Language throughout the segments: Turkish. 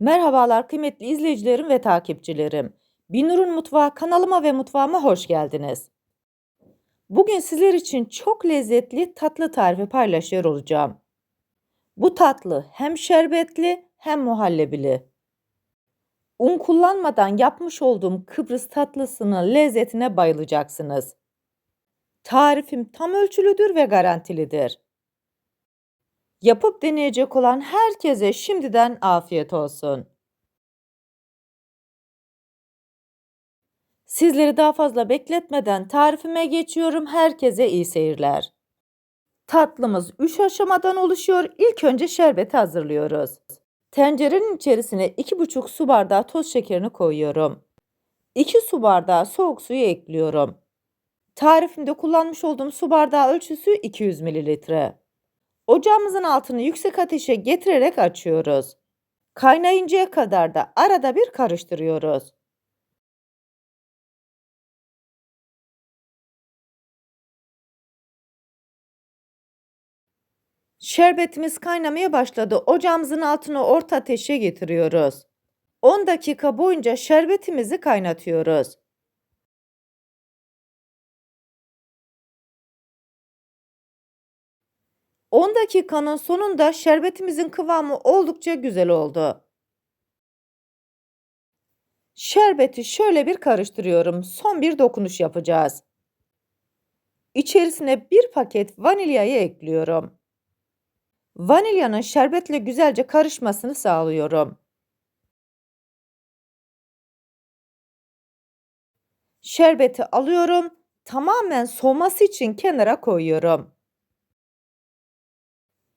Merhabalar kıymetli izleyicilerim ve takipçilerim. Binur'un Mutfağı kanalıma ve mutfağıma hoş geldiniz. Bugün sizler için çok lezzetli tatlı tarifi paylaşıyor olacağım. Bu tatlı hem şerbetli hem muhallebili. Un kullanmadan yapmış olduğum Kıbrıs tatlısının lezzetine bayılacaksınız. Tarifim tam ölçülüdür ve garantilidir. Yapıp deneyecek olan herkese şimdiden afiyet olsun. Sizleri daha fazla bekletmeden tarifime geçiyorum. Herkese iyi seyirler. Tatlımız 3 aşamadan oluşuyor. İlk önce şerbeti hazırlıyoruz. Tencerenin içerisine 2,5 su bardağı toz şekerini koyuyorum. 2 su bardağı soğuk suyu ekliyorum. Tarifimde kullanmış olduğum su bardağı ölçüsü 200 mililitre. Ocağımızın altını yüksek ateşe getirerek açıyoruz. Kaynayıncaya kadar da arada bir karıştırıyoruz. Şerbetimiz kaynamaya başladı. Ocağımızın altını orta ateşe getiriyoruz. 10 dakika boyunca şerbetimizi kaynatıyoruz. 10 dakikanın sonunda şerbetimizin kıvamı oldukça güzel oldu. Şerbeti şöyle bir karıştırıyorum. Son bir dokunuş yapacağız. İçerisine bir paket vanilyayı ekliyorum. Vanilyanın şerbetle güzelce karışmasını sağlıyorum. Şerbeti alıyorum. Tamamen soğuması için kenara koyuyorum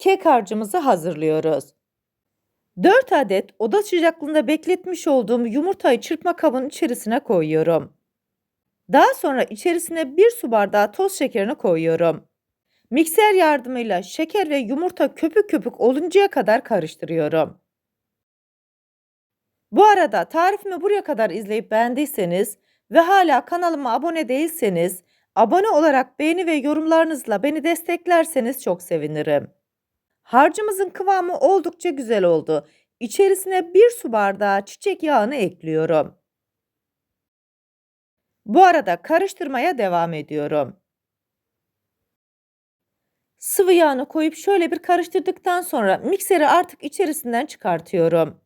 kek harcımızı hazırlıyoruz. 4 adet oda sıcaklığında bekletmiş olduğum yumurtayı çırpma kabının içerisine koyuyorum. Daha sonra içerisine 1 su bardağı toz şekerini koyuyorum. Mikser yardımıyla şeker ve yumurta köpük köpük oluncaya kadar karıştırıyorum. Bu arada tarifimi buraya kadar izleyip beğendiyseniz ve hala kanalıma abone değilseniz abone olarak beğeni ve yorumlarınızla beni desteklerseniz çok sevinirim. Harcımızın kıvamı oldukça güzel oldu. İçerisine bir su bardağı çiçek yağını ekliyorum. Bu arada karıştırmaya devam ediyorum. Sıvı yağını koyup şöyle bir karıştırdıktan sonra mikseri artık içerisinden çıkartıyorum.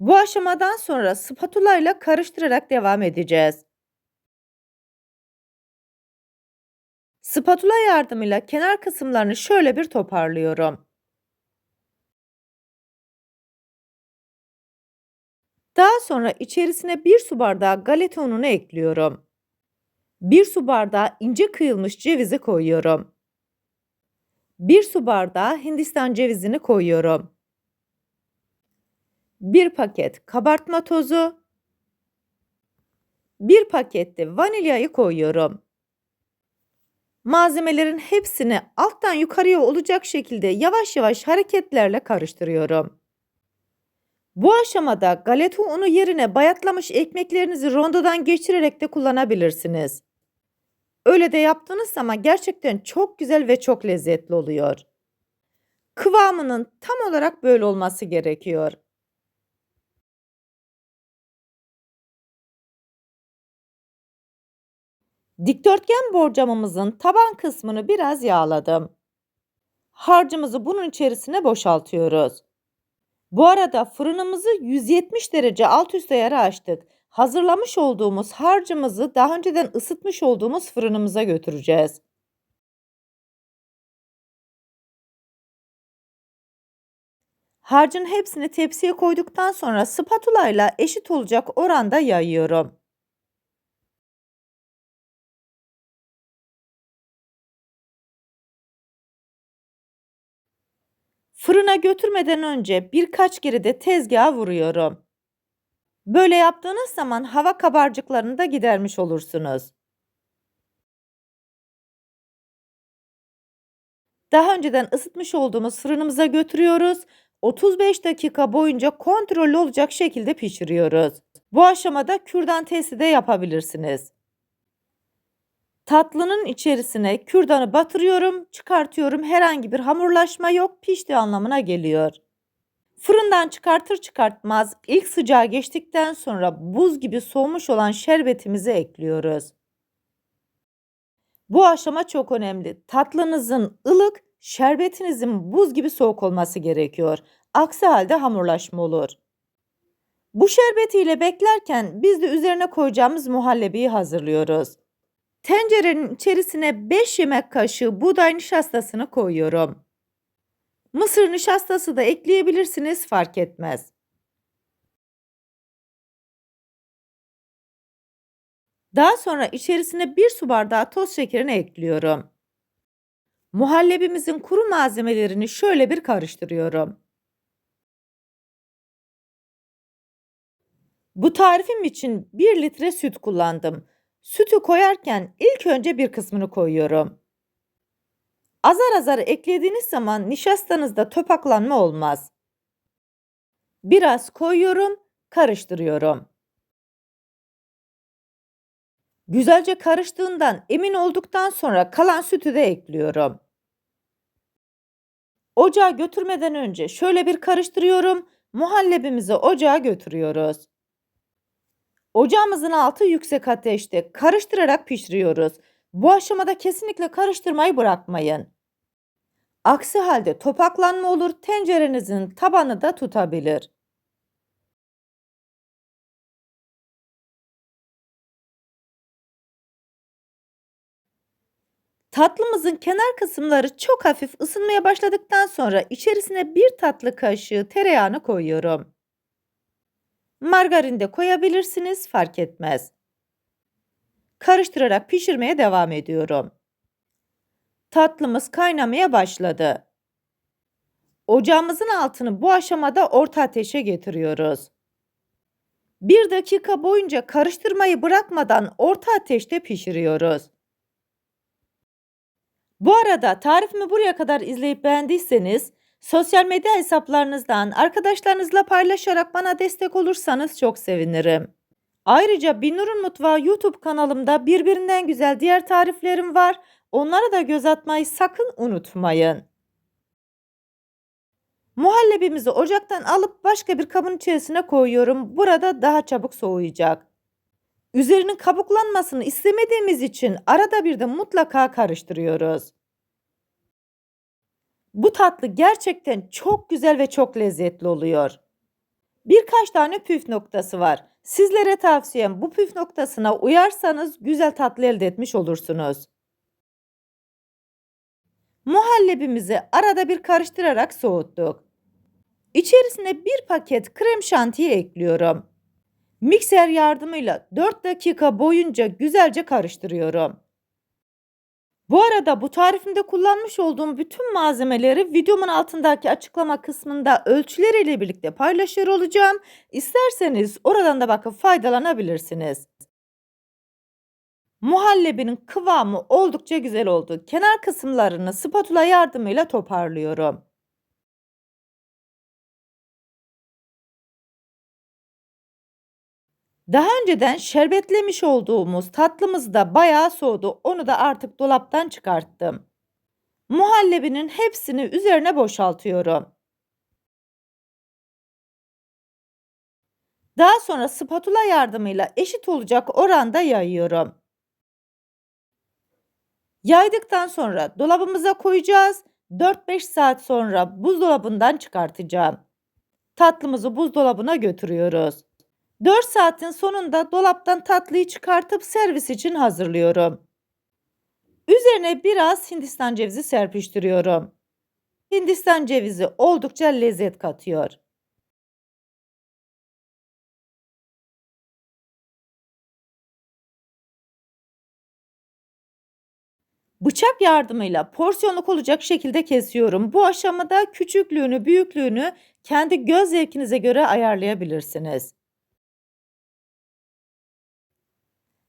Bu aşamadan sonra spatula ile karıştırarak devam edeceğiz. Spatula yardımıyla kenar kısımlarını şöyle bir toparlıyorum. Daha sonra içerisine 1 su bardağı galeta ununu ekliyorum. 1 su bardağı ince kıyılmış cevizi koyuyorum. 1 su bardağı hindistan cevizini koyuyorum. 1 paket kabartma tozu. 1 paket de vanilyayı koyuyorum. Malzemelerin hepsini alttan yukarıya olacak şekilde yavaş yavaş hareketlerle karıştırıyorum. Bu aşamada galeta unu yerine bayatlamış ekmeklerinizi rondodan geçirerek de kullanabilirsiniz. Öyle de yaptığınız zaman gerçekten çok güzel ve çok lezzetli oluyor. Kıvamının tam olarak böyle olması gerekiyor. Dikdörtgen borcamımızın taban kısmını biraz yağladım. Harcımızı bunun içerisine boşaltıyoruz. Bu arada fırınımızı 170 derece alt üst ayarı açtık. Hazırlamış olduğumuz harcımızı daha önceden ısıtmış olduğumuz fırınımıza götüreceğiz. Harcın hepsini tepsiye koyduktan sonra spatula ile eşit olacak oranda yayıyorum. Fırına götürmeden önce birkaç kere de tezgaha vuruyorum. Böyle yaptığınız zaman hava kabarcıklarını da gidermiş olursunuz. Daha önceden ısıtmış olduğumuz fırınımıza götürüyoruz. 35 dakika boyunca kontrollü olacak şekilde pişiriyoruz. Bu aşamada kürdan testi de yapabilirsiniz. Tatlının içerisine kürdanı batırıyorum, çıkartıyorum. Herhangi bir hamurlaşma yok, pişti anlamına geliyor. Fırından çıkartır çıkartmaz ilk sıcağı geçtikten sonra buz gibi soğumuş olan şerbetimizi ekliyoruz. Bu aşama çok önemli. Tatlınızın ılık, şerbetinizin buz gibi soğuk olması gerekiyor. Aksi halde hamurlaşma olur. Bu şerbetiyle beklerken biz de üzerine koyacağımız muhallebiyi hazırlıyoruz. Tencerenin içerisine 5 yemek kaşığı buğday nişastasını koyuyorum. Mısır nişastası da ekleyebilirsiniz fark etmez. Daha sonra içerisine 1 su bardağı toz şekerini ekliyorum. Muhallebimizin kuru malzemelerini şöyle bir karıştırıyorum. Bu tarifim için 1 litre süt kullandım. Sütü koyarken ilk önce bir kısmını koyuyorum. Azar azar eklediğiniz zaman nişastanızda topaklanma olmaz. Biraz koyuyorum, karıştırıyorum. Güzelce karıştığından emin olduktan sonra kalan sütü de ekliyorum. Ocağa götürmeden önce şöyle bir karıştırıyorum. Muhallebimizi ocağa götürüyoruz. Ocağımızın altı yüksek ateşte karıştırarak pişiriyoruz. Bu aşamada kesinlikle karıştırmayı bırakmayın. Aksi halde topaklanma olur, tencerenizin tabanı da tutabilir. Tatlımızın kenar kısımları çok hafif ısınmaya başladıktan sonra içerisine bir tatlı kaşığı tereyağını koyuyorum. Margarin de koyabilirsiniz fark etmez. Karıştırarak pişirmeye devam ediyorum. Tatlımız kaynamaya başladı. Ocağımızın altını bu aşamada orta ateşe getiriyoruz. Bir dakika boyunca karıştırmayı bırakmadan orta ateşte pişiriyoruz. Bu arada tarifimi buraya kadar izleyip beğendiyseniz sosyal medya hesaplarınızdan arkadaşlarınızla paylaşarak bana destek olursanız çok sevinirim. Ayrıca Binur'un Mutfağı YouTube kanalımda birbirinden güzel diğer tariflerim var. Onlara da göz atmayı sakın unutmayın. Muhallebimizi ocaktan alıp başka bir kabın içerisine koyuyorum. Burada daha çabuk soğuyacak. Üzerinin kabuklanmasını istemediğimiz için arada bir de mutlaka karıştırıyoruz. Bu tatlı gerçekten çok güzel ve çok lezzetli oluyor. Birkaç tane püf noktası var. Sizlere tavsiyem bu püf noktasına uyarsanız güzel tatlı elde etmiş olursunuz. Muhallebimizi arada bir karıştırarak soğuttuk. İçerisine bir paket krem şantiyi ekliyorum. Mikser yardımıyla 4 dakika boyunca güzelce karıştırıyorum. Bu arada bu tarifimde kullanmış olduğum bütün malzemeleri videomun altındaki açıklama kısmında ölçüleriyle birlikte paylaşıyor olacağım. İsterseniz oradan da bakıp faydalanabilirsiniz. Muhallebinin kıvamı oldukça güzel oldu. Kenar kısımlarını spatula yardımıyla toparlıyorum. Daha önceden şerbetlemiş olduğumuz tatlımız da bayağı soğudu. Onu da artık dolaptan çıkarttım. Muhallebinin hepsini üzerine boşaltıyorum. Daha sonra spatula yardımıyla eşit olacak oranda yayıyorum. Yaydıktan sonra dolabımıza koyacağız. 4-5 saat sonra buzdolabından çıkartacağım. Tatlımızı buzdolabına götürüyoruz. 4 saatin sonunda dolaptan tatlıyı çıkartıp servis için hazırlıyorum. Üzerine biraz Hindistan cevizi serpiştiriyorum. Hindistan cevizi oldukça lezzet katıyor. Bıçak yardımıyla porsiyonluk olacak şekilde kesiyorum. Bu aşamada küçüklüğünü, büyüklüğünü kendi göz zevkinize göre ayarlayabilirsiniz.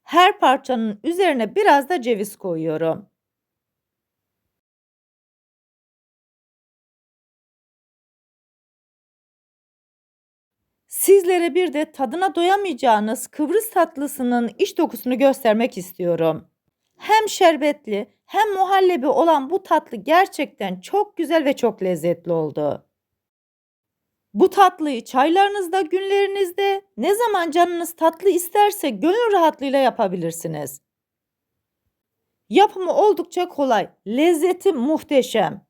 Her parçanın üzerine biraz da ceviz koyuyorum. Sizlere bir de tadına doyamayacağınız Kıbrıs tatlısının iç dokusunu göstermek istiyorum. Hem şerbetli hem muhallebi olan bu tatlı gerçekten çok güzel ve çok lezzetli oldu. Bu tatlıyı çaylarınızda, günlerinizde ne zaman canınız tatlı isterse gönül rahatlığıyla yapabilirsiniz. Yapımı oldukça kolay, lezzeti muhteşem.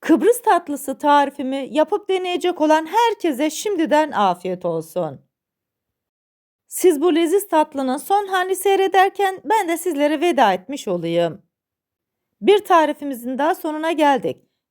Kıbrıs tatlısı tarifimi yapıp deneyecek olan herkese şimdiden afiyet olsun. Siz bu leziz tatlının son halini seyrederken ben de sizlere veda etmiş olayım. Bir tarifimizin daha sonuna geldik.